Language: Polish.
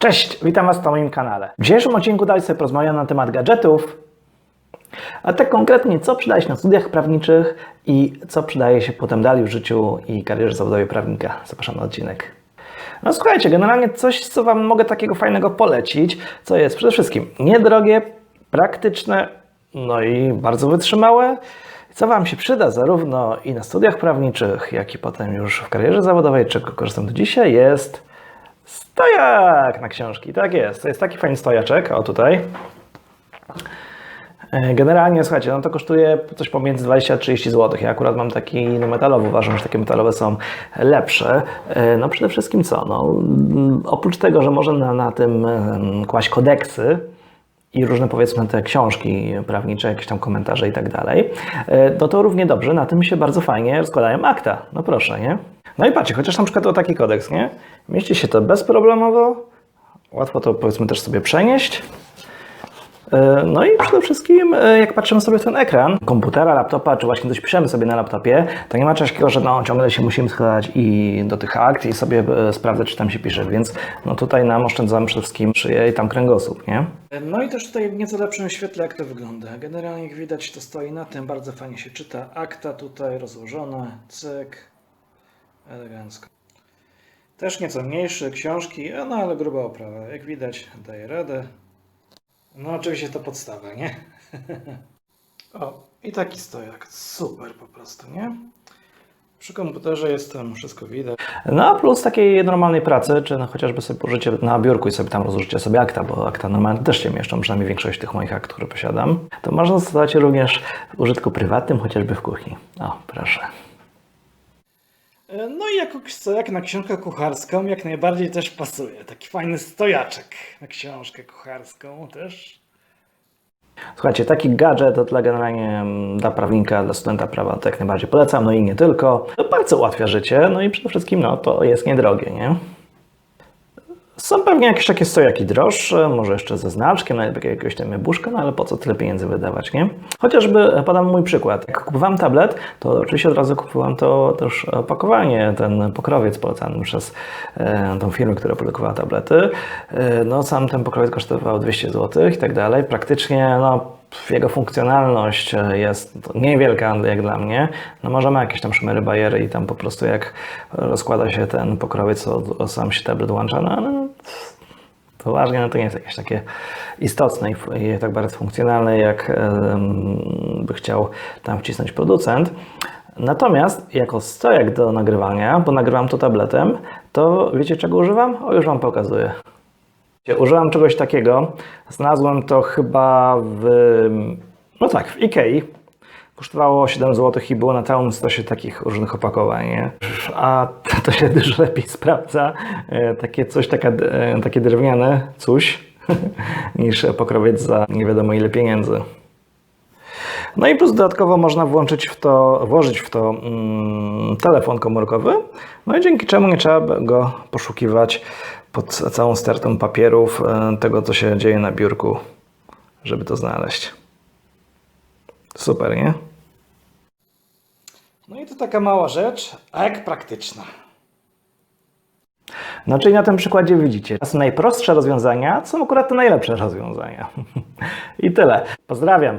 Cześć, witam Was na moim kanale. W dzisiejszym odcinku dalej sobie porozmawiam na temat gadżetów, a tak konkretnie co przydaje się na studiach prawniczych i co przydaje się potem dalej w życiu i karierze zawodowej prawnika. Zapraszam na odcinek. No słuchajcie, generalnie coś, co Wam mogę takiego fajnego polecić, co jest przede wszystkim niedrogie, praktyczne, no i bardzo wytrzymałe, co Wam się przyda zarówno i na studiach prawniczych, jak i potem już w karierze zawodowej, czego korzystam do dzisiaj, jest stojak na książki. Tak jest, to jest taki fajny stojaczek, o tutaj. E, Generalnie, słuchajcie, no to kosztuje coś pomiędzy 20 a 30 zł. Ja akurat mam taki no, metalowy, uważam, że takie metalowe są lepsze. E, No przede wszystkim co? No, oprócz tego, że można na, na tym kłaść kodeksy, i różne powiedzmy te książki prawnicze, jakieś tam komentarze i tak dalej, e, no to równie dobrze na tym się bardzo fajnie rozkładają akta. No proszę, nie? No i patrzcie, chociaż na przykład o taki kodeks, nie? Mieści się to bezproblemowo, łatwo to powiedzmy też sobie przenieść. E, No i przede wszystkim, e, jak patrzymy sobie w ten ekran komputera, laptopa, czy właśnie coś piszemy sobie na laptopie, to nie ma czegoś takiego, że no, ciągle się musimy schylać i do tych akt i sobie e, sprawdzać, czy tam się pisze, więc no tutaj nam oszczędzamy przede wszystkim szyję i tam kręgosłup, nie? No i też tutaj w nieco lepszym świetle, jak to wygląda. Generalnie jak widać, to stoi na tym, bardzo fajnie się czyta. Akta tutaj rozłożone, cyk, elegancko. Też nieco mniejsze książki, no ale gruba oprawa. Jak widać, daje radę. No oczywiście to podstawa, nie? o, i taki stojak. Super po prostu, nie? Przy komputerze jest tam wszystko widać. No a plus takiej normalnej pracy, czy no chociażby sobie pożycie na biurku i sobie tam rozłożycie sobie akta, bo akta normalnie też się mieszczą, przynajmniej większość tych moich akt, które posiadam, to można stosować również w użytku prywatnym, chociażby w kuchni. O, proszę. No i jako stojak na książkę kucharską jak najbardziej też pasuje. Taki fajny stojaczek na książkę kucharską też. Słuchajcie, taki gadżet to dla generalnie mm, dla prawnika, dla studenta prawa to jak najbardziej polecam, no i nie tylko. To bardzo ułatwia życie, no i przede wszystkim no, to jest niedrogie, nie? Są pewnie jakieś takie stojaki droższe, może jeszcze ze znaczkiem, nawet jakiegoś tam jabłuszka, no ale po co tyle pieniędzy wydawać, nie? Chociażby podam mój przykład. Jak kupowałem tablet, to oczywiście od razu kupowałem to też opakowanie, ten pokrowiec polecany przez e, tą firmę, która produkowała tablety. E, no sam ten pokrowiec kosztował 200 zł i tak dalej. Praktycznie, no jego funkcjonalność jest niewielka jak dla mnie. No możemy jakieś tam szmery, bajery i tam po prostu jak rozkłada się ten pokrowiec, o, o sam się tablet włącza, no poważnie no to nie jest jakieś takie istotne i, tak bardzo funkcjonalne, jak by chciał tam wcisnąć producent. Natomiast jako stojak do nagrywania, bo nagrywam to tabletem, to wiecie czego używam? O, już Wam pokazuję. Użyłam czegoś takiego. Znalazłem to chyba w. No tak, w Ikei. Kosztowało 7 zł i było na całym stosie takich różnych opakowań. Nie? A to się dużo lepiej sprawdza. e, Takie coś, taka, e, takie drewniane coś, niż pokrowiec za nie wiadomo ile pieniędzy. No i plus dodatkowo można włączyć w to, włożyć w to mm, telefon komórkowy, no i dzięki czemu nie trzeba go poszukiwać pod całą stertą papierów e, tego, co się dzieje na biurku, żeby to znaleźć. Super, nie? Taka mała rzecz, a jak praktyczna. No czyli na tym przykładzie widzicie, są najprostsze rozwiązania, są akurat te najlepsze rozwiązania. I tyle. Pozdrawiam.